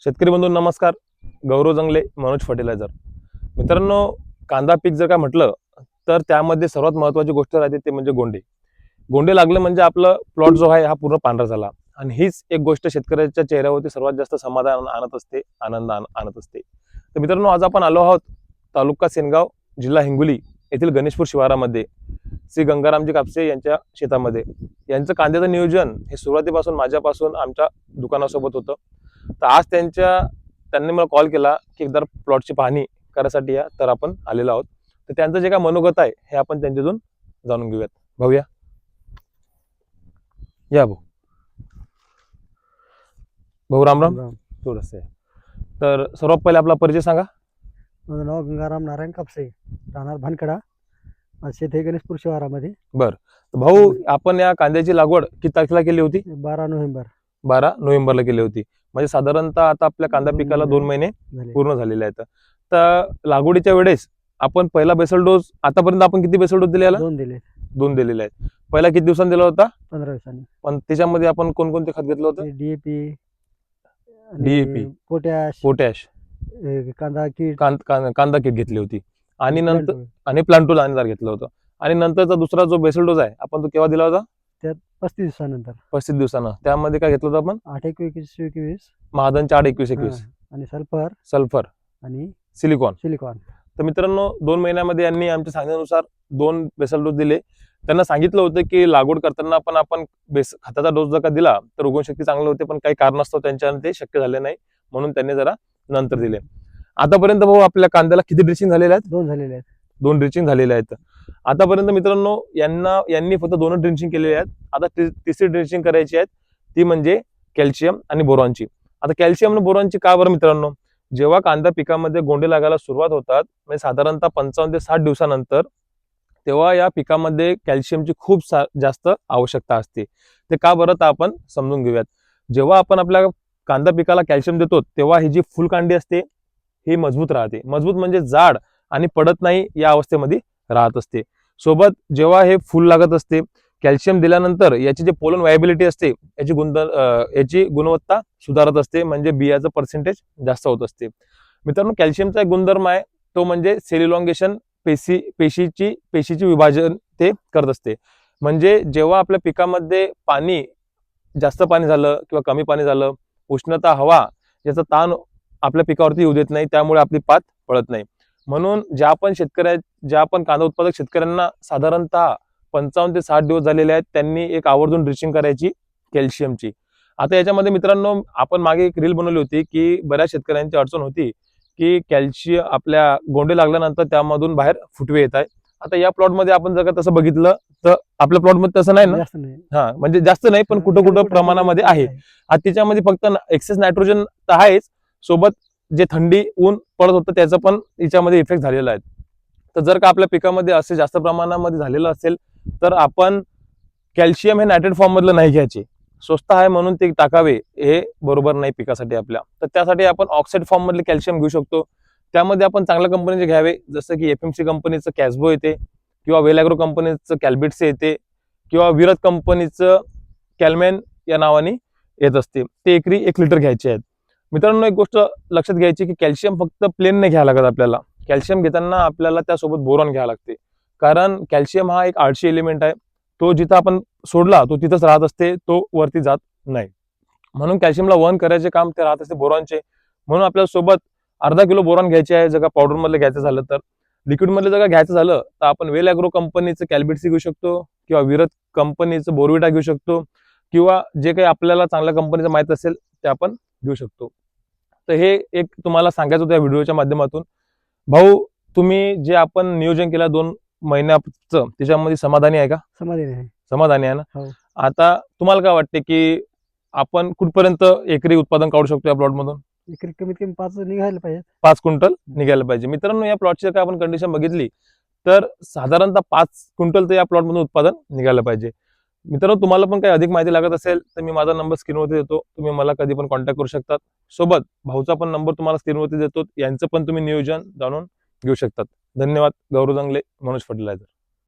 शेतकरी बंधू नमस्कार. गौरव जंगले मनोज फर्टिलायझर. मित्रांनो कांदा पीक जर का म्हटलं तर त्यामध्ये सर्वात महत्त्वाची गोष्ट राहते ते म्हणजे गोंडे. गोंडे लागले म्हणजे आपलं प्लॉट जो आहे हा पूर्ण पांढरा झाला. आणि हीच एक गोष्ट शेतकऱ्याच्या चेहऱ्यावरती सर्वात जास्त समाधान आणत असते आनंद आण- आणत असते. तर मित्रांनो आज आपण आलो आहोत तालुका सेनगाव जिल्हा हिंगोली येथील गणेशपूर शिवारामध्ये. श्री गंगारामजी कापसे यांच्या शेतामध्ये. यांचं कांद्याचं नियोजन हे सुरुवातीपासून माझ्यापासून आमच्या दुकानासोबत होतं. तर आज त्यांच्या त्यांनी मला कॉल केला की एकदा प्लॉटची पाहणी करायसाठी या तर आपण आलेलो आहोत. तर त्यांचं जे काय मनोगत आहे हे आपण त्यांच्यातून जाणून घेऊयात. भाऊया या भाऊ. भाऊ राम राम. राम. थोडंसं तर सर्वात पहिले आपला परिचय सांगा. माझं नाव गंगाराम नारायण कापसे राहणार भानकडा शेत हे गणेशपूर शिवारामध्ये. तर भाऊ आपण या कांद्याची लागवड किती तारखेला केली होती? बारा नोव्हेंबर. बारा नोव्हेंबरला केली होती. म्हणजे साधारणतः आता आपल्या कांदा पिकाला दोन महिने पूर्ण झालेले आहेत. तर लागवडीच्या वेळेस आपण पहिला बेसल डोस आतापर्यंत आपण किती बेसल डोस दिले याला? दोन दिले. दोन दिलेले आहेत. पहिला किती दिवसांनी दिला होता? पंधरा दिवसांनी. पण त्याच्यामध्ये आपण कोणकोणते खत घेतलं होतं? DAP DAP. पोटॅश. पोटॅश. कांदा किट. कांदा किट घेतली होती. आणि नंतर. आणि प्लांटूल आणदार घेतलं होतं. आणि नंतरचा दुसरा जो बेसल डोस आहे आपण तो केव्हा दिला होता? पस्तीस दिवसानंतर. पस्तीस दिवसानं. त्यामध्ये काय घेतलं होतं आपण? आठ एकवीस एकवीस. महादन चार एकवीस एकवीस. आणि सल्फर. सल्फर. आणि सिलिकॉन. सिलिकॉन. तर मित्रांनो दोन महिन्यामध्ये यांनी आमच्या सांगण्यानुसार दोन बेसल डोस दिले. त्यांना सांगितलं होतं की लागवड करताना पण आपण बेस खताचा डोस जर का दिला तर उगवणशक्ती चांगली होते पण काही कारणास्तव त्यांच्यानं ते शक्य झाले नाही. म्हणून त्यांनी जरा नंतर दिले. आतापर्यंत भाऊ आपल्या कांद्याला किती ड्रिचिंग झालेले आहेत? दोन झालेले आहेत. दोन ड्रिचिंग झालेले आहेत. आतापर्यंत मित्रांनो यांना यांनी फक्त दोन ड्रिंचिंग केलेले आहेत. आता तिसरी ड्रिंचिंग करायची आहेत ती म्हणजे कॅल्शियम आणि बोरॉनची आता कॅल्शियम आणि बोरॉनची का बरं मित्रांनो? जेव्हा कांदा पिकामध्ये गोंडे लागायला सुरुवात होतात म्हणजे साधारणतः पंचावन्न ते साठ दिवसानंतर तेव्हा या पिकामध्ये कॅल्शियमची खूप सा जास्त आवश्यकता असते. ते का बरं तर आपण समजून घेऊयात. जेव्हा आपण आपल्या कांदा पिकाला कॅल्शियम देतो तेव्हा ही जी फुलकांडी असते ही मजबूत राहते. मजबूत म्हणजे जाड आणि पडत नाही या अवस्थेमध्ये राहत असते. सोबत जेव्हा हे फुल लागत असते कॅल्शियम दिल्यानंतर याची जे पोलन वायबिलिटी असते याची गुण याची गुणवत्ता सुधारत असते म्हणजे बियाचं पर्सेंटेज जास्त होत असते. मित्रांनो कॅल्शियमचा एक गुणधर्म आहे तो म्हणजे सेल्युलॉंगेशन पेशी पेशीची पेशीची विभाजन ते करत असते. म्हणजे जेव्हा आपल्या पिकामध्ये पाणी जास्त पाणी झालं किंवा कमी पाणी झालं उष्णता हवा याचा ताण आपल्या पिकावरती येऊ देत नाही त्यामुळे आपली पात पळत नाही. म्हणून ज्या पण शेतकऱ्या ज्या पण कांदा उत्पादक शेतकऱ्यांना साधारणतः पंचावन्न ते साठ दिवस झालेले आहेत त्यांनी एक आवर्जून ड्रिचिंग करायची कॅल्शियमची. आता याच्यामध्ये मित्रांनो आपण मागे एक रील बनवली होती की बऱ्याच शेतकऱ्यांची अडचण होती की कॅल्शियम आपल्या गोंडे लागल्यानंतर त्यामधून बाहेर फुटवे येत आहे आता या प्लॉटमध्ये आपण जर का तसं बघितलं तर आपल्या प्लॉटमध्ये तसं नाही ना? हा म्हणजे जास्त नाही पण कुठं कुठं प्रमाणामध्ये आहे. आता त्याच्यामध्ये फक्त एक्सेस नायट्रोजन तर आहेच. सोबत जे थंडी ऊन पडत होतं त्याचं पण याच्यामध्ये इफेक्ट झालेला आहे. तर जर का आपल्या पिकामध्ये असे जास्त प्रमाणामध्ये झालेलं असेल तर आपण कॅल्शियम हे नायट्रेट फॉर्म मधलं नाही घ्यायचे. स्वस्त आहे म्हणून ते टाकावे हे बरोबर नाही पिकासाठी आपल्या. तर त्यासाठी आपण ऑक्साईड फॉर्ममधले कॅल्शियम घेऊ शकतो. त्यामध्ये आपण चांगल्या कंपनीचे घ्यावे जसं की एफ एम सी कंपनीचं कॅसबो येते किंवा वेलॅग्रो कंपनीचं कॅल्बिट्स येते किंवा विरत कंपनीचं कॅलमॅन या नावाने येत असते. ते एकरी एक लिटर घ्यायचे आहेत. मित्रांनो एक गोष्ट लक्षात घ्यायची की कॅल्शियम फक्त प्लेन नाही घ्यावं लागत आपल्याला. कॅल्शियम घेताना आपल्याला त्यासोबत बोरॉन घ्यावं लागते. कारण कॅल्शियम हा एक आळशी एलिमेंट आहे. तो जिथं आपण सोडला तो तिथंच राहत असते तो वरती जात नाही. म्हणून कॅल्शियमला वहन करायचे काम ते राहत असते बोरॉनचे. म्हणून आपल्यासोबत अर्धा किलो बोरॉन घ्यायचे आहे जर का पावडर घ्यायचं झालं तर. लिक्विड मधले जर का घ्यायचं झालं तर आपण वेल अॅग्रो कंपनीचं कॅल्बिटसी घेऊ शकतो किंवा विरत कंपनीचं बोरविटा घेऊ शकतो किंवा जे काही आपल्याला चांगल्या कंपनीचं माहीत असेल ते आपण घेऊ शकतो. तर हे एक तुम्हाला सांगायचं होतं या व्हिडिओच्या माध्यमातून. भाऊ तुम्ही जे आपण नियोजन केलं दोन महिन्याचं त्याच्यामध्ये समाधानी आहे का? समाधानी आहे. समाधानी आहे ना? हो. आता तुम्हाला काय वाटते की आपण कुठपर्यंत एकरी उत्पादन काढू शकतो या प्लॉट मधून एकरी कमीत कमी पाच निघायला पाहिजे पाच क्विंटल निघायला पाहिजे. मित्रांनो या प्लॉटची जर का आपण कंडिशन बघितली तर साधारणतः पाच क्विंटल तर या प्लॉट मधून उत्पादन निघालं पाहिजे. मित्रांनो तुम्हाला पण काही अधिक माहिती लागत असेल तर मी माझा नंबर स्क्रीनवरती देतो. तुम्ही मला कधी पण कॉन्टॅक्ट करू शकतात. सोबत भाऊचा पण नंबर तुम्हाला स्क्रीनवरती देतो. यांचं पण तुम्ही नियोजन जाणून घेऊ शकतात. धन्यवाद. गौरव जंगले मनोज फर्टिलायझर